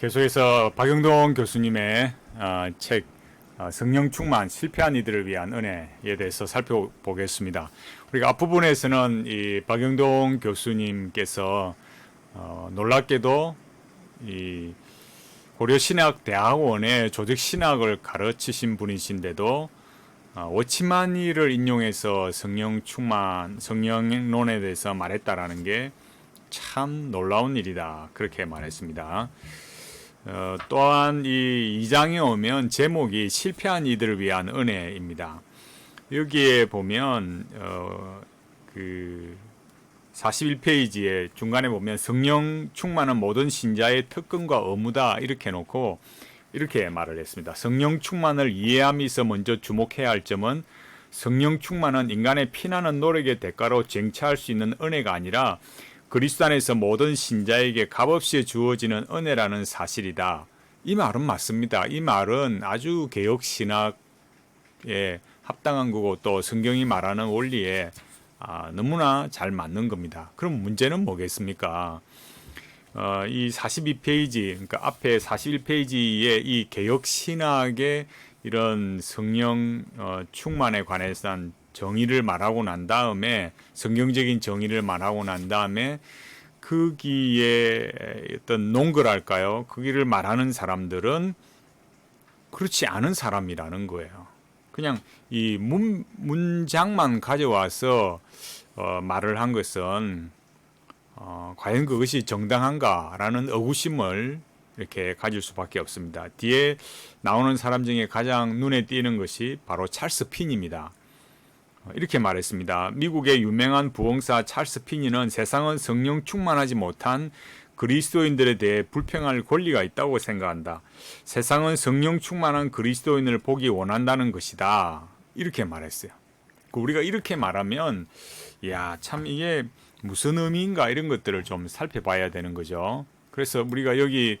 계속해서 박영동 교수님의 어, 책 어, 성령 충만 실패한 이들을 위한 은혜에 대해서 살펴보겠습니다. 우리가 앞부분에서는 이 박영동 교수님께서 어, 놀랍게도 이 고려 신학 대학원의 조직 신학을 가르치신 분이신데도 어, 워치마니를 인용해서 성령 충만 성령론에 대해서 말했다라는 게 참 놀라운 일이다 그렇게 말했습니다. 어, 또한 이 2장에 오면 제목이 실패한 이들을 위한 은혜입니다. 여기에 보면 어, 그 41페이지에 중간에 보면 성령 충만은 모든 신자의 특권과 의무다 이렇게 놓고 이렇게 말을 했습니다. 성령 충만을 이해함이 있어 먼저 주목해야 할 점은 성령 충만은 인간의 피나는 노력의 대가로 쟁취할 수 있는 은혜가 아니라 그리스도 안에서 모든 신자에게 값없이 주어지는 은혜라는 사실이다. 이 말은 맞습니다. 이 말은 아주 개혁 신학에 합당한 거고 또 성경이 말하는 원리에 아, 너무나 잘 맞는 겁니다. 그럼 문제는 뭐겠습니까? 어, 이 42페이지, 그러니까 앞에 41페이지의 이 개혁 신학의 이런 성령 어, 충만에 관해서는 정의를 말하고 난 다음에 성경적인 정의를 말하고 난 다음에 거기에 어떤 농거랄까요? 거기를 말하는 사람들은 그렇지 않은 사람이라는 거예요. 그냥 이 문, 문장만 가져와서 어, 말을 한 것은 어, 과연 그것이 정당한가라는 의구심을 이렇게 가질 수밖에 없습니다. 뒤에 나오는 사람 중에 가장 눈에 띄는 것이 바로 찰스 핀입니다. 어, 이렇게 말했습니다. 미국의 유명한 부흥사 찰스 피니는 세상은 성령 충만하지 못한 그리스도인들에 대해 불평할 권리가 있다고 생각한다. 세상은 성령 충만한 그리스도인을 보기 원한다는 것이다. 이렇게 말했어요. 그 우리가 이렇게 말하면, 야, 참 이게 무슨 의미인가 이런 것들을 좀 살펴봐야 되는 거죠. 그래서 우리가 여기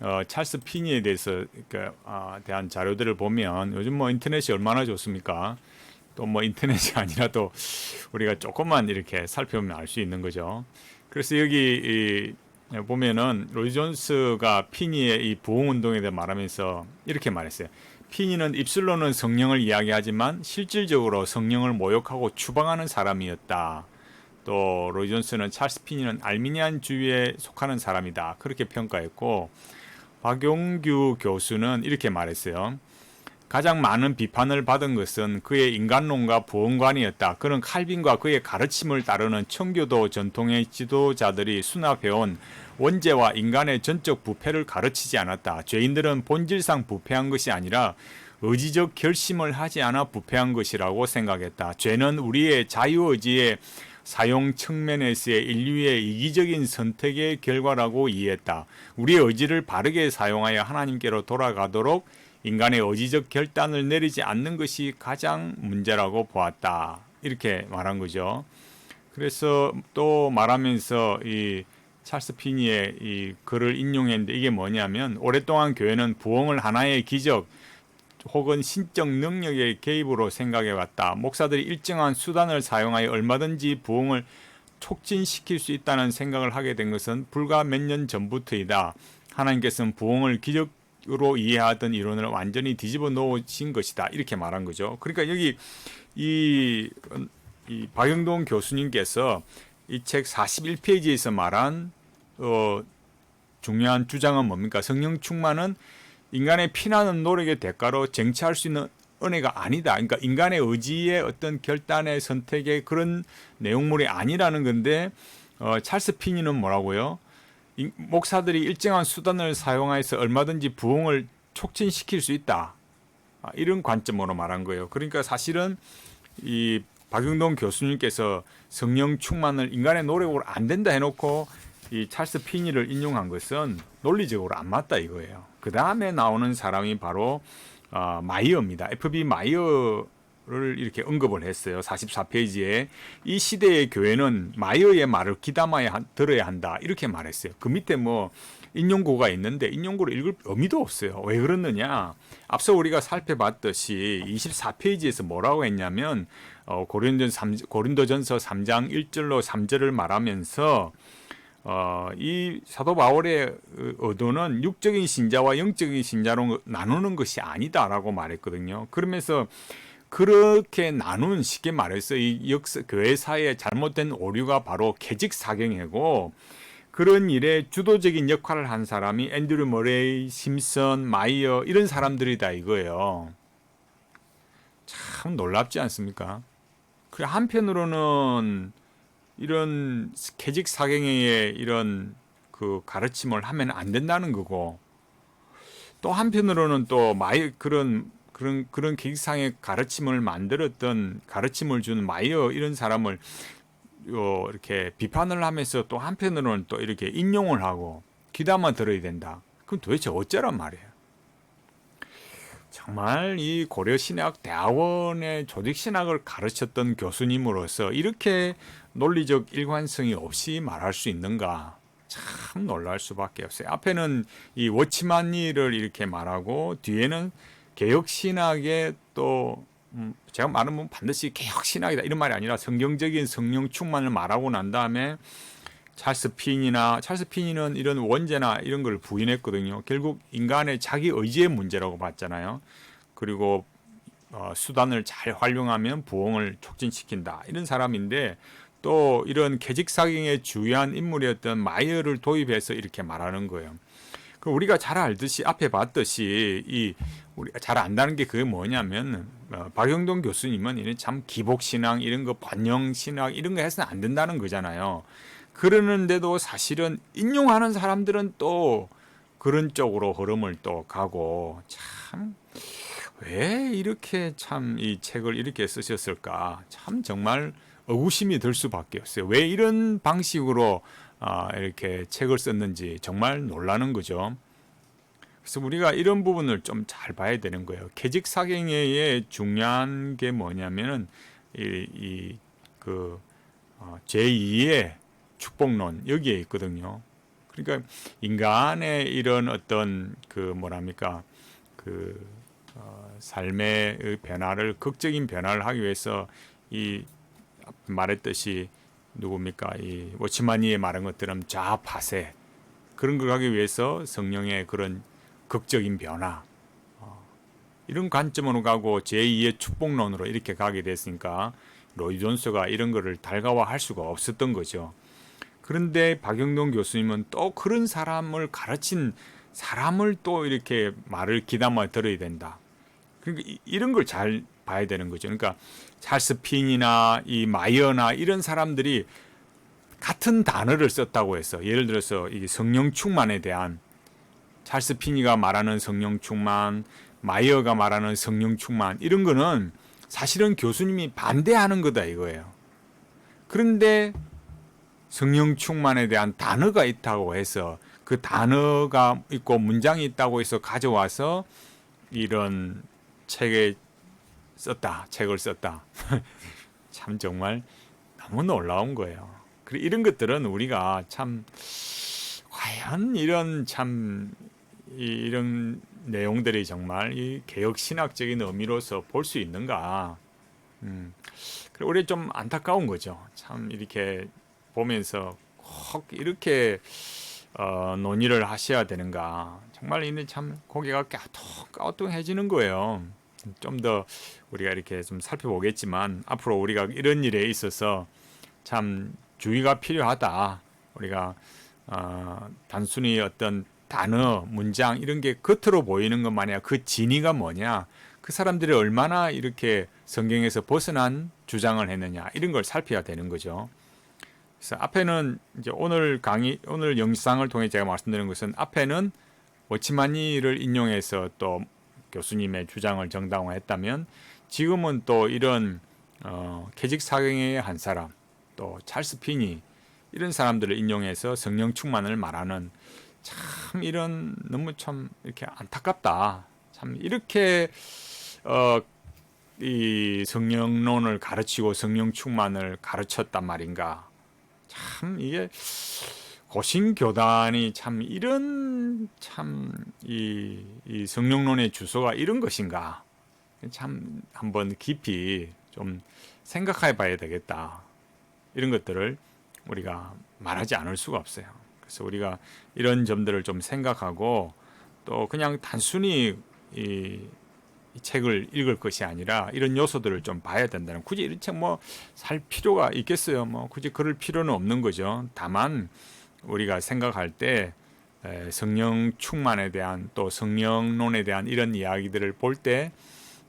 어, 찰스 피니에 대해서 그, 어, 대한 자료들을 보면 요즘 뭐 인터넷이 얼마나 좋습니까? 또 뭐 인터넷이 아니라도 우리가 조금만 이렇게 살펴보면 알 수 있는 거죠. 그래서 여기 이 보면은 로이 존스가 피니의 이 부흥 운동에 대해 말하면서 이렇게 말했어요. 피니는 입술로는 성령을 이야기하지만 실질적으로 성령을 모욕하고 추방하는 사람이었다. 또 로이 존스는 찰스 피니는 알미니안 주의에 속하는 사람이다. 그렇게 평가했고 박용규 교수는 이렇게 말했어요. 가장 많은 비판을 받은 것은 그의 인간론과 부흥관이었다. 그는 칼빈과 그의 가르침을 따르는 청교도 전통의 지도자들이 수납해온 원죄와 인간의 전적 부패를 가르치지 않았다. 죄인들은 본질상 부패한 것이 아니라 의지적 결심을 하지 않아 부패한 것이라고 생각했다. 죄는 우리의 자유의지의 사용 측면에서의 인류의 이기적인 선택의 결과라고 이해했다. 우리의 의지를 바르게 사용하여 하나님께로 돌아가도록 인간의 의지적 결단을 내리지 않는 것이 가장 문제라고 보았다. 이렇게 말한 거죠. 그래서 또 말하면서 이 찰스 피니의 이 글을 인용했는데 이게 뭐냐면 오랫동안 교회는 부흥을 하나의 기적 혹은 신적 능력의 개입으로 생각해 왔다. 목사들이 일정한 수단을 사용하여 얼마든지 부흥을 촉진시킬 수 있다는 생각을 하게 된 것은 불과 몇 년 전부터이다. 하나님께서는 부흥을 기적 으로 이해하던 이론을 완전히 뒤집어 놓으신 것이다 이렇게 말한 거죠. 그러니까 여기 이, 이 박영동 교수님께서 이 책 41페이지에서 말한 어, 중요한 주장은 뭡니까? 성령 충만은 인간의 피나는 노력의 대가로 쟁취할 수 있는 은혜가 아니다. 그러니까 인간의 의지의 어떤 결단의 선택의 그런 내용물이 아니라는 건데 어, 찰스 피니는 뭐라고요? 목사들이 일정한 수단을 사용해서 얼마든지 부흥을 촉진시킬 수 있다. 아, 이런 관점으로 말한 거예요. 그러니까 사실은 이 박영동 교수님께서 성령 충만을 인간의 노력으로 안 된다 해놓고 이 찰스 피니를 인용한 것은 논리적으로 안 맞다 이거예요. 그 다음에 나오는 사람이 바로 어, 마이어입니다. FB 마이어 를 이렇게 언급을 했어요. 44페이지에 이 시대의 교회는 마이어의 말을 귀담아야 들어야 한다. 이렇게 말했어요. 그 밑에 뭐 인용구가 있는데 인용구를 읽을 의미도 없어요. 왜 그렇느냐? 앞서 우리가 살펴봤듯이 24페이지에서 뭐라고 했냐면 어, 고린도 3, 고린도전서 3장 1절로 3절을 말하면서 어, 이 사도 바울의 의도는 육적인 신자와 영적인 신자로 나누는 것이 아니다라고 말했거든요. 그러면서 그렇게 나눈 쉽게 말해서 이 역사 교회사의 잘못된 오류가 바로 계직 사경이고 그런 일에 주도적인 역할을 한 사람이 앤드류 머레이, 심슨, 마이어 이런 사람들이다 이거예요. 참 놀랍지 않습니까? 그 한편으로는 이런 계직 사경의 이런 그 가르침을 하면 안 된다는 거고 또 한편으로는 또 마이 그런 그런 그런 계직상의 가르침을 만들었던 가르침을 준 마이어 이런 사람을 요 이렇게 비판을 하면서 또 한편으로는 또 이렇게 인용을 하고 귀담아 들어야 된다. 그럼 도대체 어쩌란 말이에요? 정말 이 고려 신학 대학원의 조직 신학을 가르쳤던 교수님으로서 이렇게 논리적 일관성이 없이 말할 수 있는가? 참 놀랄 수밖에 없어요. 앞에는 이 워치만니를 이렇게 말하고 뒤에는 개혁 신학의 또 음, 제가 말하면 반드시 개혁 신학이다 이런 말이 아니라 성경적인 성령 충만을 말하고 난 다음에 찰스 핀이나 찰스 핀이는 이런 원죄나 이런 걸 부인했거든요. 결국 인간의 자기 의지의 문제라고 봤잖아요. 그리고 어, 수단을 잘 활용하면 부흥을 촉진시킨다 이런 사람인데 또 이런 계직사경의 주요한 인물이었던 마이어를 도입해서 이렇게 말하는 거예요. 그 우리가 잘 알듯이 앞에 봤듯이 이 우리가 잘 안다는 게 그게 뭐냐면 어, 박영동 교수님은 이런 참 기복 신앙 이런 거 번영 신앙 이런 거 해서는 안 된다는 거잖아요. 그러는데도 사실은 인용하는 사람들은 또 그런 쪽으로 흐름을 또 가고 참 왜 이렇게 참 이 책을 이렇게 쓰셨을까 참 정말 의구심이 들 수밖에 없어요. 왜 이런 방식으로 아, 이렇게 책을 썼는지 정말 놀라는 거죠. 그래서 우리가 이런 부분을 좀 잘 봐야 되는 거예요. 계직 사경의 중요한 게 뭐냐면은 이그 어, 제2의 축복론 여기에 있거든요. 그러니까 인간의 이런 어떤 그 뭐랍니까 그 어, 삶의 변화를 극적인 변화를 하기 위해서 이 말했듯이 누굽니까 이 워치마니의 말한 것처럼 자파세 그런 걸 하기 위해서 성령의 그런 극적인 변화 어, 이런 관점으로 가고 제2의 축복론으로 이렇게 가게 됐으니까 로이 존스가 이런 거를 달가워할 수가 없었던 거죠. 그런데 박영동 교수님은 또 그런 사람을 가르친 사람을 또 이렇게 말을 기담아 들어야 된다. 그러니까 이런 걸 잘 봐야 되는 거죠. 그러니까 찰스 핀이나 이 마이어나 이런 사람들이 같은 단어를 썼다고 해서 예를 들어서 이 성령 충만에 대한 찰스 핀이가 말하는 성령 충만, 마이어가 말하는 성령 충만 이런 거는 사실은 교수님이 반대하는 거다 이거예요. 그런데 성령 충만에 대한 단어가 있다고 해서 그 단어가 있고 문장이 있다고 해서 가져와서 이런 책에 썼다, 책을 썼다. 참 정말 너무 놀라운 거예요. 그리고 이런 것들은 우리가 참 과연 이런 참 이 런 내용들이 정말 이 개혁 신학적인 의미로서 볼 수 있는가? 음, 우리 좀 안타까운 거죠. 참 이렇게 보면서 꼭 이렇게 어, 논의를 하셔야 되는가? 정말 이는 참 고개가 까똑까똑해지는 거예요. 좀 더 우리가 이렇게 좀 살펴보겠지만 앞으로 우리가 이런 일에 있어서 참 주의가 필요하다. 우리가 어, 단순히 어떤 단어, 문장 이런 게 겉으로 보이는 것만 아니라 그 진위가 뭐냐, 그 사람들이 얼마나 이렇게 성경에서 벗어난 주장을 했느냐 이런 걸 살펴야 되는 거죠. 그래서 앞에는 이제 오늘 강의, 오늘 영상을 통해 제가 말씀드리는 것은 앞에는 워치마니를 인용해서 또 교수님의 주장을 정당화했다면 지금은 또 이런 어, 캐직 사경의 한 사람, 또 찰스 핀이 이런 사람들을 인용해서 성령 충만을 말하는 참 이런 너무 참 이렇게 안타깝다. 참 이렇게 어, 이 성령론을 가르치고 성령 충만을 가르쳤단 말인가. 참 이게 고신 교단이 참 이런 참이 이 성령론의 주소가 이런 것인가. 참 한번 깊이 좀 생각해 봐야 되겠다. 이런 것들을 우리가 말하지 않을 수가 없어요. 그래서 우리가 이런 점들을 좀 생각하고 또 그냥 단순히 이, 이 책을 읽을 것이 아니라 이런 요소들을 좀 봐야 된다는 굳이 이런 책 뭐 살 필요가 있겠어요. 뭐 굳이 그럴 필요는 없는 거죠. 다만 우리가 생각할 때 에, 성령 충만에 대한 또 성령론에 대한 이런 이야기들을 볼 때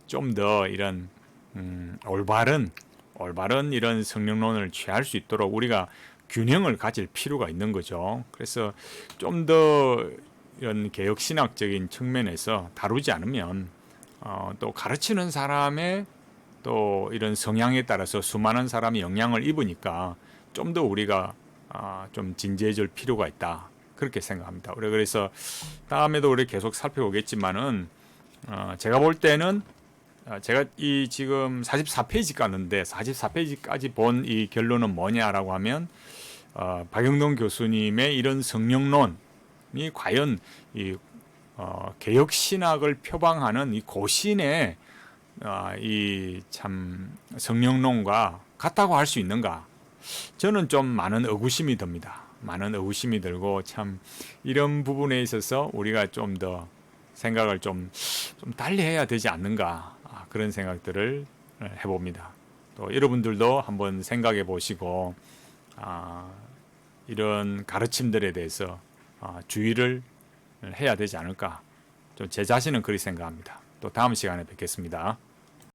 좀 더 이런 음, 올바른 올바른 이런 성령론을 취할 수 있도록 우리가 균형을 가질 필요가 있는 거죠. 그래서 좀 더 이런 개혁 신학적인 측면에서 다루지 않으면 어, 또 가르치는 사람의 또 이런 성향에 따라서 수많은 사람이 영향을 입으니까 좀 더 우리가 아, 좀 진지해질 필요가 있다 그렇게 생각합니다. 우리 그래서 다음에도 우리 계속 살펴보겠지만은 어, 제가 볼 때는 어, 제가 이 지금 44페이지 갔는데 44페이지까지 본 이 결론은 뭐냐라고 하면 어, 박영동 교수님의 이런 성령론이 과연 이 어, 개혁 신학을 표방하는 이 고신의 어, 이참 성령론과 같다고 할 수 있는가? 저는 좀 많은 의구심이 듭니다. 많은 의구심이 들고 참 이런 부분에 있어서 우리가 좀 더 생각을 좀, 좀 달리 해야 되지 않는가 아, 그런 생각들을 해봅니다. 또 여러분들도 한번 생각해 보시고 아, 이런 가르침들에 대해서 아, 주의를 해야 되지 않을까 좀 제 자신은 그리 생각합니다. 또 다음 시간에 뵙겠습니다.